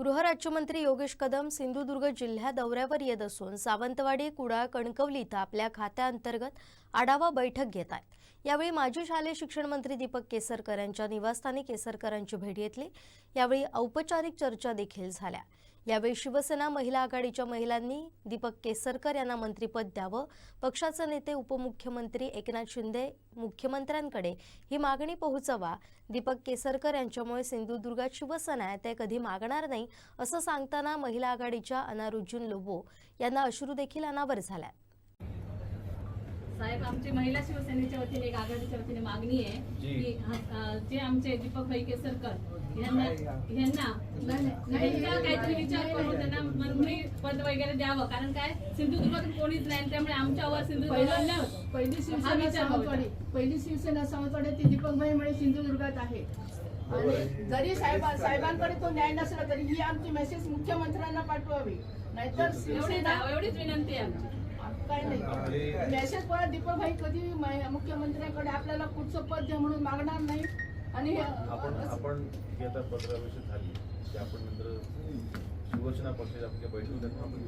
गृहराज्यमंत्री योगेश कदम सिंधुदुर्ग जिल्ह्या दौऱ्यावर येत असून सावंतवाडी कुडाळ कणकवली इथं आपल्या खात्याअंतर्गत आढावा बैठक घेत आहेत. यावेळी माजी शालेय शिक्षण मंत्री दीपक केसरकर यांच्या निवासस्थानी केसरकरांची भेट घेतली. यावेळी औपचारिक चर्चा देखील झाल्या. यावेळी शिवसेना महिला आघाडीच्या महिलांनी दीपक केसरकर यांना मंत्रीपद द्यावं. पक्षाचे नेते उपमुख्यमंत्री एकनाथ शिंदे मुख्यमंत्र्यांकडे ही मागणी पोहोचवा. दीपक केसरकर यांच्यामुळे सिंधुदुर्गात शिवसेना आहे ते कधी मागणार नाही असं सांगताना महिला आघाडीच्या अनारुज्जून लोबो यांना अश्रू देखील अनावर झाल्या. साहेब आमची महिला शिवसेनेच्या वतीने एक आघाडीच्या वतीने मागणी आहे जी. की हा- जे आमचे दीपक भाई केसरकर यांना यांना यांचा काहीतरी विचार करून त्यांना मंत्री पद वगैरे द्यावं. कारण काय सिंधुदुर्गातून कोणीच नाही आणि त्यामुळे आमच्यावर सिंधुदुर्ग अन्याय होतो. पहिली हा शिवसेना विचार सावंतवाडी पहिली शिवसेना सावंतवाडी ती दीपकभाईमुळे सिंधुदुर्गात आहे. आणि जरी साहेब साहेबांकडे तो न्याय नसला तरी ही आमची मेसेज मुख्यमंत्र्यांना पाठवावी. नाहीतर शिवसेना एवढीच विनंती आहे आमची. काय नाही. मेसेज पण दीपकभाई कधी म- मुख्यमंत्र्यांकडे आपल्याला पुढचं पद द्या म्हणून मागणार नाही. आणि आपण आपण आता पंधरा वर्ष झाली की आपण नंतर शिवसेना पक्षाच्या आपल्या बैठक आपण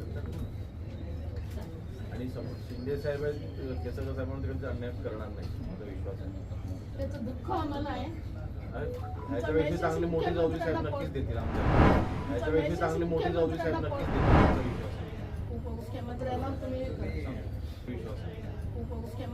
आणि शिंदे साहेब केसरकर साहेबांना तिकडे अन्याय करणार नाही माझा विश्वास आहे. त्याचं दुःख आम्हाला आहे. आणि ह्याच्यापेक्षा चांगली मोठी चौधरी साहेब नक्कीच देतील आमच्या. ह्याच्यापेक्षा चांगली मोठी साहेब नक्कीच देतील तुम्ही